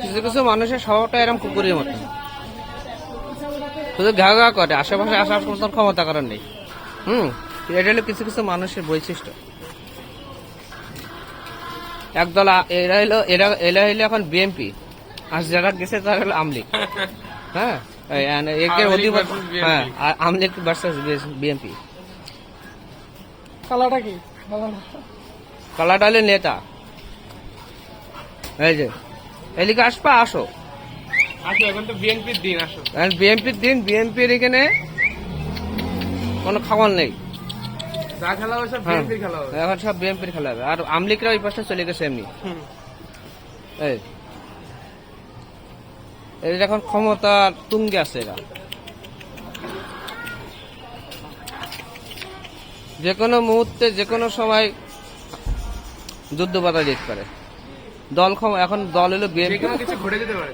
কিছু কিছু মানুষের স্বভাবটা এরকম কুকুরের মতো। শুধু ঘা ঘা করে আশেপাশে আসার মতন ক্ষমতা করার নেই। হুম এটা হলো কিছু কিছু মানুষের বৈশিষ্ট্য। একদল এরা হলো এরা এরা হইল এখন বিএমপি আর যারা গেছে তারা হলো আমলিক হ্যাঁ একে অধিপত্য হ্যাঁ আর আমলিক ভার্সেস বিএমপি কালাটা কি? কালাটা হলে নেতা। এই যে এদিকে আসবা আসো। বিএনপির দিন আসো। বিএনপির দিন বিএনপির এখানে কোনো খাবার নেই। হ্যাঁ। এখন সব বিএনপির খেলা হবে। আর আমলিকরা ওই পাশে চলে গেছে এমনি। এই। এখন ক্ষমতা তুঙ্গে আছে এরা। যে কোনো মুহূর্তে যে কোনো সময় যুদ্ধ বাধা দিতে পারে। দল ক্ষম এখন দল এলো বিএনপি কিছু ঘটে যেতে পারে।